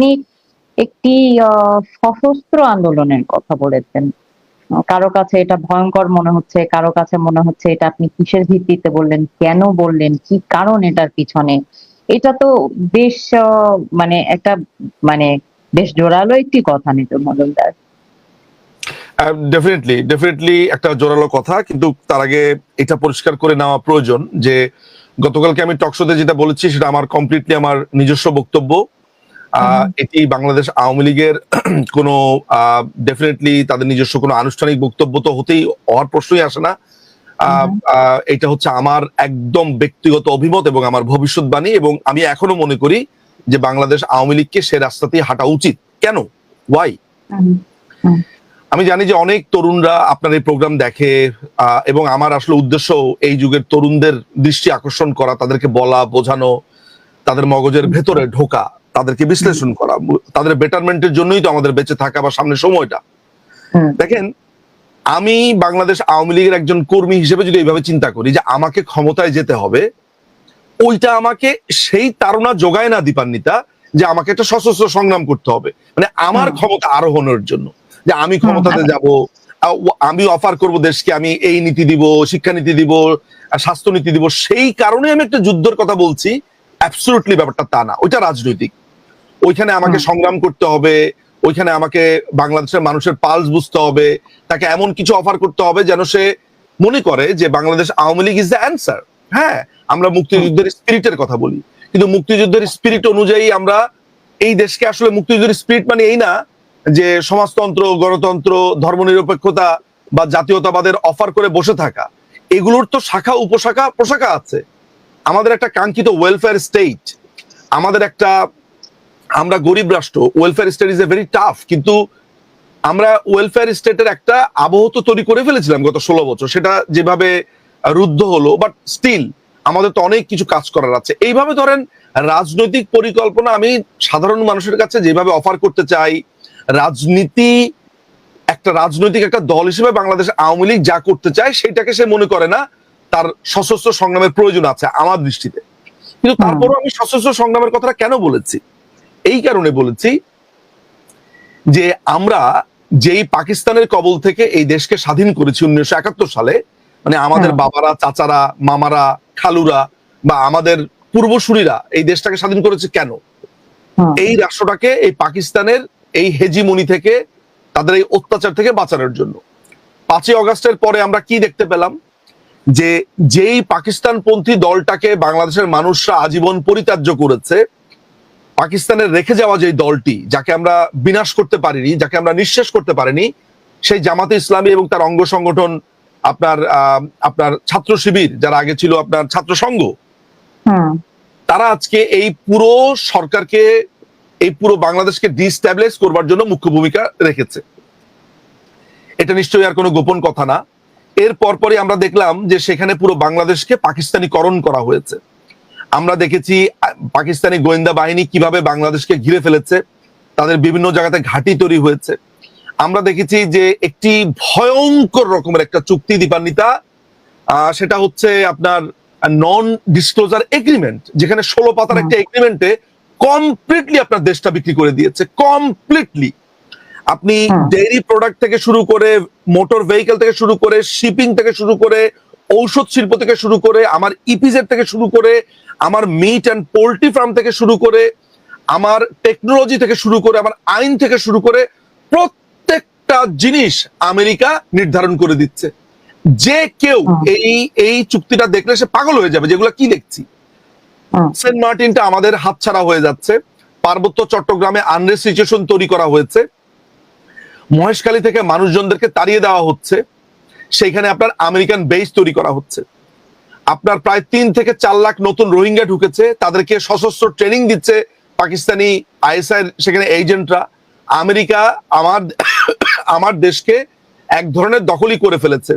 আপনি একটি সশস্ত্র আন্দোলনের কথা বলেছেন। কারও কাছে এটা ভয়ঙ্কর মনে হচ্ছে, কারও কাছে মনে হচ্ছে এটা আপনি কিসের ভিত্তিতে বললেন, কেন বললেন, কি কারণ এটার পিছনে? এটা তো বেশ মানে একটা মানে বেশ জোরালো একটি কথা নিত মজুমদার। ডেফিনেটলি ডেফিনেটলি একটা জোরালো কথা, কিন্তু তার আগে এটা পরিষ্কার করে নেওয়া প্রয়োজন যে, গতকালকে আমি টকশোতে যেটা বলেছি সেটা আমার কমপ্লিটলি আমার নিজস্ব বক্তব্য। এটি বাংলাদেশ আওয়ামী লীগের কোনো ডেফিনেটলি তাদের নিজস্ব কোনো আনুষ্ঠানিক বক্তব্য তো হতেই হওয়ার প্রশ্নই আসে না। এটা হচ্ছে আমার একদম ব্যক্তিগত অভিমত এবং আমার ভবিষ্যৎবাণী এবং আমি এখনও মনে করি যে বাংলাদেশ আওয়ামী লীগকে সে রাস্তাতেই হাঁটা উচিত। কেন? ওয়াই আমি জানি যে অনেক তরুণরা আপনার এই প্রোগ্রাম দেখে আহ, এবং আমার আসলে উদ্দেশ্য এই যুগের তরুণদের দৃষ্টি আকর্ষণ করা তাদেরকে বলা বোঝানো তাদের মগজের ভেতরে ঢোকা। তাদেরকে বিশ্লেষণ করা। তাদের বেটারমেন্টের জন্যই তো আমাদের বেঁচে থাকা বা সামনের সময়টা। দেখেন আমি বাংলাদেশ আওয়ামী লীগের একজন কর্মী হিসেবে যদি এইভাবে চিন্তা করি যে আমাকে ক্ষমতায় যেতে হবে ওইটা আমাকে সেই তারা যোগায় না দীপান্বিতা যে আমাকে একটা সশস্ত্র সংগ্রাম করতে হবে। মানে আমার ক্ষমতা আরোহণের জন্য। যে আমি ক্ষমতাতে যাব আমি অফার করব দেশকে আমি এই নীতি দিব শিক্ষানীতি দিব স্বাস্থ্য নীতি দিব সেই কারণে আমি একটা যুদ্ধের কথা বলছি। অ্যাবসলুটলি ব্যাপারটা তা না। ওইটা রাজনৈতিক। ওইখানে আমাকে সংগ্রাম করতে হবে ওইখানে আমাকে বাংলাদেশের মানুষের পালস বুঝতে হবে তাকে এমন কিছু অফার করতে হবে যেন সে মনে করে যে Bangladesh Awami League is the answer হ্যাঁ আমরা মুক্তিযুদ্ধের স্পিরিটের কথা বলি কিন্তু মুক্তিযুদ্ধের স্পিরিট অনুযায়ী আমরা এই দেশকে আসলে মুক্তিযুদ্ধের স্পিরিট মানে এই না যে সমাজতন্ত্র গণতন্ত্র ধর্মনিরপেক্ষতা বা জাতীয়তাবাদের অফার করে বসে থাকা। এগুলোর তো শাখা উপশাখা প্রশাখা আছে। আমাদের একটা কাঙ্ক্ষিত ওয়েলফেয়ার স্টেট আমাদের একটা আমরা গরিব রাষ্ট্র welfare state is a very tough কিন্তু আমরা ওয়েলফেয়ার স্টেটের একটা আবহ তো তৈরি করে ফেলেছিলাম গত ষোলো বছর। সেটা যেভাবে রুদ্ধ হলো বাট স্টিল আমাদের তো অনেক কিছু কাজ করার আছে। এইভাবে ধরেন রাজনৈতিক পরিকল্পনা আমি সাধারণ মানুষের কাছে যেভাবে অফার করতে চাই রাজনীতি একটা রাজনৈতিক একটা দল হিসেবে বাংলাদেশ আওয়ামী লীগ যা করতে চায় সেটাকে সে মনে করে না তার সশস্ত্র সংগ্রামের প্রয়োজন আছে আমার দৃষ্টিতে। কিন্তু। তারপরও আমি সশস্ত্র সংগ্রামের কথাটা কেন বলেছি? এই কারণে বলেছি যে আমরা যেই পাকিস্তানের কবল থেকে এই দেশকে স্বাধীন করেছি উনিশশো একাত্তর সালে মানে আমাদের বাবারা চাচারা মামারা খালুরা বা আমাদের পূর্বসূরীরা এই দেশটাকে স্বাধীন করেছে কেন? এই রাষ্ট্রটাকে এই পাকিস্তানের এই হেজিমনি থেকে তাদের এই অত্যাচার থেকে বাঁচানোর জন্য। পাঁচই অগস্টের পরে আমরা কি দেখতে পেলাম? যে যেই পাকিস্তানপন্থী দলটাকে বাংলাদেশের মানুষরা আজীবন পরিত্যাজ্য করেছে পাকিস্তানের রেখে যাওয়া যে দলটি যাকে আমরা বিনাশ করতে পারিনি যাকে আমরা নিঃশেষ করতে পারিনি সেই জামাতে ইসলামী এবং তার অঙ্গ সংগঠন আপনার আপনার ছাত্র শিবির যারা আগে ছিল আপনার ছাত্র সংঘ তারা আজকে এই পুরো সরকারকে এই পুরো বাংলাদেশকে ডিস্ট্যাবলিশ করবার জন্য মুখ্য ভূমিকা রেখেছে। এটা নিশ্চয়ই আর কোনো গোপন কথা না। এর পরপরই আমরা দেখলাম যে সেখানে পুরো বাংলাদেশকে পাকিস্তানিকরণ করা হয়েছে। আমরা দেখেছি পাকিস্তানি গোয়েন্দা বাহিনী কীভাবে বাংলাদেশকে ঘিরে ফেলেছে তাদের বিভিন্ন জায়গাতে ঘাঁটি তৈরি হয়েছে। আমরা দেখেছি যে একটি ভয়ঙ্কর রকমের একটা চুক্তি দীপান্বিতা সেটা হচ্ছে আপনার নন ডিসক্লোজার এগ্রিমেন্ট যেখানে ষোলো পাতার একটা এগ্রিমেন্টে কমপ্লিটলি আপনার দেশটা বিক্রি করে দিয়েছে কমপ্লিটলি আপনি। ডেইরি প্রোডাক্ট থেকে শুরু করে মোটর ভেহিকেল থেকে শুরু করে শিপিং থেকে শুরু করে ঔষধ শিল্প থেকে শুরু করে আমার ইপিজেড থেকে শুরু করে আমার মিট অ্যান্ড পোল্ট্রি ফার্ম থেকে শুরু করে আমার টেকনোলজি থেকে শুরু করে আমার আইন থেকে শুরু করে প্রত্যেকটা জিনিস আমেরিকা নির্ধারণ করে দিচ্ছে। যে কেউ এই এই চুক্তিটা দেখলে সে পাগল হয়ে যাবে যেগুলো কি দেখছি? সেন্ট মার্টিনটা আমাদের হাতছাড়া হয়ে যাচ্ছে পার্বত্য চট্টগ্রামে আনরেস্ট সিচুয়েশন তৈরি করা হয়েছে মহেশখালী থেকে মানুষজনদেরকে তাড়িয়ে দেওয়া হচ্ছে সেইখানে আপনার আমেরিকান বেস তৈরি করা হচ্ছে। আপনার প্রায় তিন থেকে চার লাখ নতুন রোহিঙ্গা ঢুকেছে তাদেরকে সশস্ত্র ট্রেনিং দিচ্ছে পাকিস্তানি আইএসআই সেখানে এজেন্টরা। আমেরিকা আমার আমার দেশকে এক ধরনের দখলই করে ফেলেছে।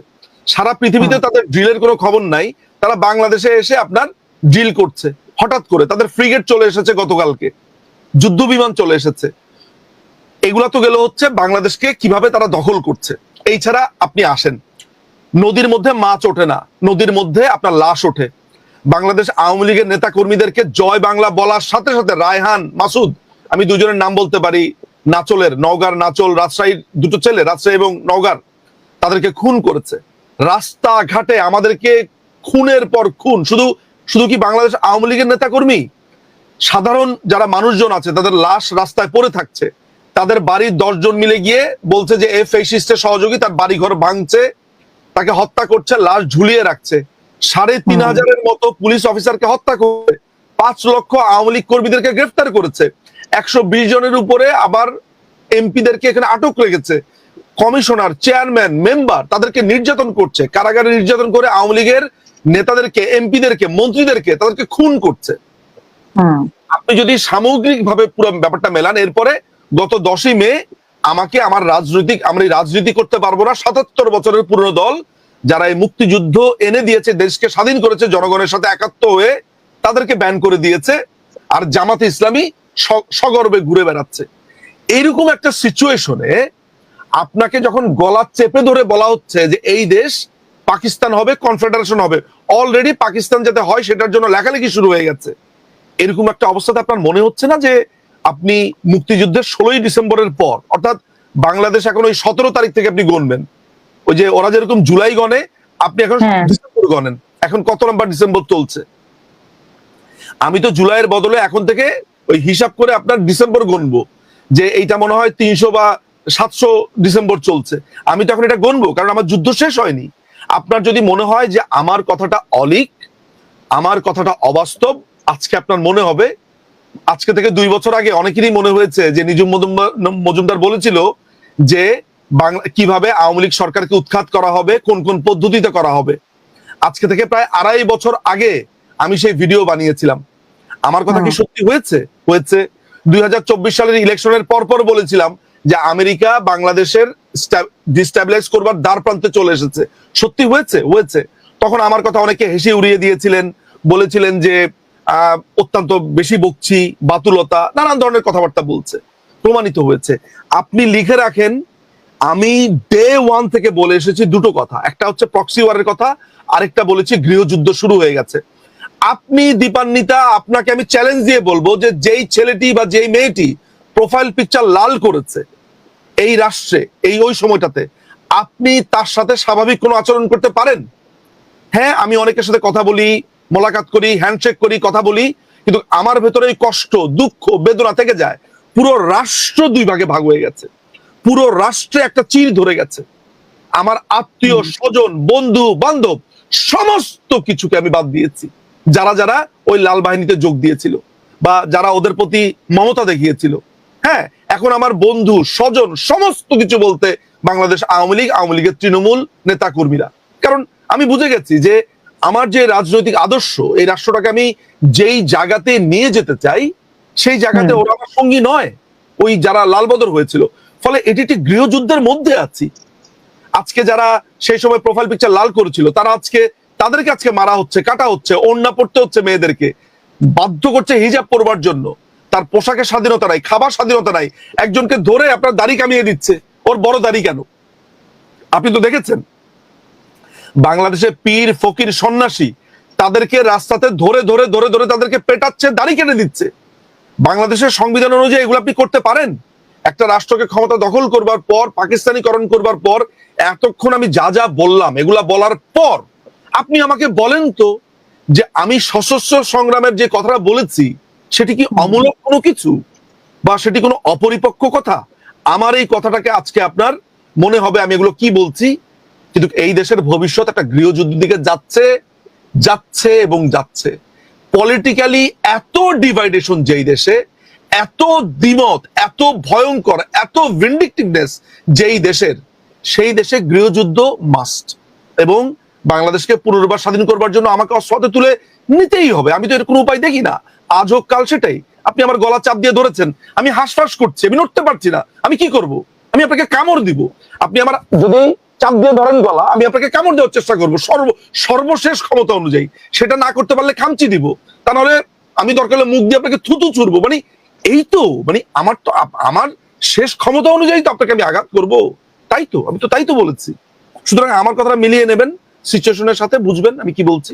সারা পৃথিবীতে তাদের ড্রিলের কোনো খবর নাই তারা বাংলাদেশে এসে আপনার ড্রিল করছে হঠাৎ করে। তাদের ফ্রিগেট চলে এসেছে গতকালকে যুদ্ধ বিমান চলে এসেছে। এগুলা তো গেল হচ্ছে বাংলাদেশকে কীভাবে তারা দখল করছে এই ছাড়া আপনি আসেন। নদীর মধ্যে মাছ ওঠে না। নদীর মধ্যে আপনার লাশ ওঠে। বাংলাদেশ আওয়ামী লীগের নেতা কর্মীদেরকে জয় বাংলা বলার সাথে সাথে রায়হান, মাসুদ, আমি দুজনের নাম বলতে পারি, নাচলের, নওগাঁর নাচল, রাজশাহীর দুটো ছেলে, রাজশাহী এবং নওগাঁর, তাদেরকে খুন করেছে। রাস্তাঘাটে আমাদেরকে খুনের পর খুন। শুধু শুধু কি বাংলাদেশ আওয়ামী লীগের নেতাকর্মী? সাধারণ যারা মানুষজন আছে, তাদের লাশ রাস্তায় পড়ে থাকছে। তাদের বাড়ির দশজন মিলে গিয়ে বলছে যে, এ ফেসিস্টের সহযোগী, তার বাড়িঘর ভাঙছে। তাকে হত্যা করছে লাশ ঝুলিয়ে রাখছে। সাড়ে তিন হাজারের মতো পুলিশ অফিসারকে হত্যা করে পাঁচ লক্ষ আওয়ামী লীগ কর্মীদেরকে গ্রেফতার করেছে। একশো বিশ জনের উপরে আবার এমপিদেরকে এখানে আটক রেখেছে। কমিশনার চেয়ারম্যান মেম্বার তাদেরকে নির্যাতন করছে। কারাগারে নির্যাতন করে আওয়ামী লীগের নেতাদেরকে এমপিদেরকে মন্ত্রীদেরকে তাদেরকে খুন করছে। আপনি যদি সামগ্রিকভাবে পুরো ব্যাপারটা মেলান এরপরে গত দশই মে আমাকে আমার রাজনৈতিক, আমরা রাজনীতি করতে পারব না। সাতাত্তর বছরের পুরনো দল যারা এই মুক্তিযুদ্ধ এনে দিয়েছে, দেশকে স্বাধীন করেছে, জনগণের সাথে একাত্ম হয়ে তাদেরকে ব্যান করে দিয়েছে আর জামাতে ইসলামী সগর্বে ঘুরে বেড়াচ্ছে। এইরকম একটা সিচুয়েশনে আপনাকে যখন গলা চেপে ধরে বলা হচ্ছে যে এই দেশ পাকিস্তান হবে কনফেডারেশন হবে অলরেডি পাকিস্তান যাতে হয়, সেটার জন্য লেখালেখি শুরু হয়ে গেছে। এরকম একটা অবস্থাতে আপনার মনে হচ্ছে না যে আপনি মুক্তিযুদ্ধের ষোলোই ডিসেম্বরের পর অর্থাৎ বাংলাদেশ এখন ওই সতেরো তারিখ থেকে আপনি গণবেন। ওই যে ওরা যেরকম জুলাই গণে আপনি এখন হ্যাঁ। ডিসেম্বর গণেন। এখন কত নম্বর ডিসেম্বর চলছে? আমি তো জুলাইয়ের বদলে এখন থেকে ওই হিসাব করে আপনার ডিসেম্বর গণবো যে এইটা মনে হয় তিনশো বা সাতশো ডিসেম্বর চলছে। আমি তো এখন এটা গণবো কারণ আমার যুদ্ধ শেষ হয়নি। আপনার যদি মনে হয় যে আমার কথাটা অলিক আমার কথাটা অবাস্তব আজকে আপনার মনে হবে আজকে থেকে দুই বছর আগে অনেকেরই মনে হয়েছে যে নিজুম মজুমদার- বলেছিল যে বাংলা কীভাবে আওয়ামী লীগ সরকারকে উৎখাত করা হবে কোন কোন পদ্ধতিতে করা হবে। আজকে থেকে প্রায় আড়াই বছর আগে আমি সেই ভিডিও বানিয়েছিলাম। আমার কথা কি সত্যি হয়েছে? হয়েছে। দুই হাজার চব্বিশ সালের ইলেকশনের পর পর বলেছিলাম যে আমেরিকা বাংলাদেশের ডিস্টাবিলাইজ করবার দ্বার প্রান্তে চলে এসেছে। সত্যি হয়েছে? হয়েছে। তখন আমার কথা অনেকে হেসে উড়িয়ে দিয়েছিলেন বলেছিলেন যে অত্যন্ত বেশি বকছি, বাতুলতা, নানান ধরনের কথাবার্তা বলছে, প্রমাণিত হয়েছে। আপনি লিখে রাখেন, আমি ডে ওয়ান থেকে বলে এসেছি দুটো কথা। একটা হচ্ছে প্রক্সি ওয়ারের কথা, আরেকটা বলেছি গৃহযুদ্ধ শুরু হয়ে গেছে। আপনি দীপান্বিতা, আপনাকে আমি চ্যালেঞ্জ দিয়ে বলব যে যেই ছেলেটি বা যেই মেয়েটি প্রোফাইল পিকচার লাল করেছে, এই রাষ্ট্রে, এই ওই সময়টাতে, আপনি তার সাথে স্বাভাবিক কোনো আচরণ করতে পারেন? হ্যাঁ আমি অনেকের সাথে কথা বলি মোলাকাত করি হ্যান্ডশেক করি কথা বলি কিন্তু আমার ভেতরে এই কষ্ট দুঃখ বেদনা থেকে যায়। পুরো রাষ্ট্র দুই ভাগে ভাগ হয়ে গেছে। পুরো রাষ্ট্রে একটা চির ধরে গেছে। আমার আত্মীয় স্বজন বন্ধু বান্ধব সমস্ত কিছুকে আমি বাদ দিয়েছি। যারা যারা ওই লাল বাহিনীতে যোগ দিয়েছিল বা যারা ওদের প্রতি মমতা দেখিয়েছিল। হ্যাঁ এখন আমার বন্ধু স্বজন সমস্ত কিছু বলতে বাংলাদেশ আওয়ামী লীগ আওয়ামী লীগের তৃণমূল নেতা কর্মীরা কারণ আমি বুঝে গেছি যে আমার যে রাজনৈতিক আদর্শ এই রাষ্ট্রটাকে আমি যেই জায়গাতে নিয়ে যেতে চাই সেই জায়গাতে ওরা আমার সঙ্গী নয়। ওই যারা লালবদর হয়েছিল। ফলে এটি একটি গৃহযুদ্ধের মধ্যে আছি। আজকে যারা সেই সময় প্রোফাইল পিকচার লাল করেছিল তারা আজকে তাদেরকে আজকে মারা হচ্ছে কাটা হচ্ছে ওড়না পড়তে হচ্ছে মেয়েদেরকে। বাধ্য করছে হিজাব পরবার জন্য। তার পোশাকের স্বাধীনতা নাই খাবার স্বাধীনতা নাই। একজনকে ধরে আপনার দাড়ি কামিয়ে দিচ্ছে। ওর বড় দাড়ি কেন? আপনি তো দেখেছেন। বাংলাদেশে পীর, ফকির, সন্ন্যাসী তাদেরকে রাস্তাতে ধরে ধরে ধরে ধরে তাদেরকে পেটাচ্ছে, দাড়ি কেটে দিচ্ছে। বাংলাদেশের সংবিধান অনুযায়ী এগুলো আপনি করতে পারেন। একটা রাষ্ট্রকে ক্ষমতা দখল করবার পর, পাকিস্তানিকরণ করবার পর, এতক্ষণ আমি যা যা বললাম, এগুলা বলার পর, আপনি আমাকে বলেন তো যে আমি সশস্ত্র সংগ্রামের যে কথাটা বলেছি, সেটি কি অমূলক কোনো কিছু? বা সেটি কোনো অপরিপক্ক কথা? আমার এই কথাটাকে আজকে আপনার মনে হবে আমি এগুলো কি বলছি? কিন্তু এই দেশের ভবিষ্যৎ একটা গৃহযুদ্ধের দিকে যাচ্ছে যাচ্ছে এবং যাচ্ছে। পলিটিক্যালি এত ডিভাইডেশন যেই দেশে, এত দ্বিমত, এত ভয়ঙ্কর, এত ভিন্ডিকটিভনেস যেই দেশের, সেই দেশে গৃহযুদ্ধ মাস্ট এবং বাংলাদেশকে পুনর্বার স্বাধীন করবার জন্য আমাকে অস্ত্র তুলে নিতেই হবে। আমি তো এর কোনো উপায় দেখি না। আজ হোক, কাল সেটাই। আপনি আমার গলা চাপ দিয়ে ধরেছেন। আমি হাঁসফাঁস করছি, আমি নড়তে পারছি না। আমি কি করব? আমি আপনাকে কামড় দিব। আপনি আমার যদি চাপ দিয়ে ধরেন গলা, আমি আপনাকে কামড় দেওয়ার চেষ্টা করব। সর্ব, সর্বশেষ ক্ষমতা অনুযায়ী। সেটা না করতে পারলে খামচি দিব। তা নাহলে আমি দরকার হলে মুখ দিয়ে আপনাকে থুতু ছুড়বো। মানে এই তো মানে আমার তো আমার শেষ ক্ষমতা অনুযায়ী তো আপনাকে আমি আঘাত করব। তাই তো, আমি তো তাই তো বলেছি। সুতরাং আমার কথাটা মিলিয়ে নেবেন সিচুয়েশনের সাথে বুঝবেন আমি কি বলছি।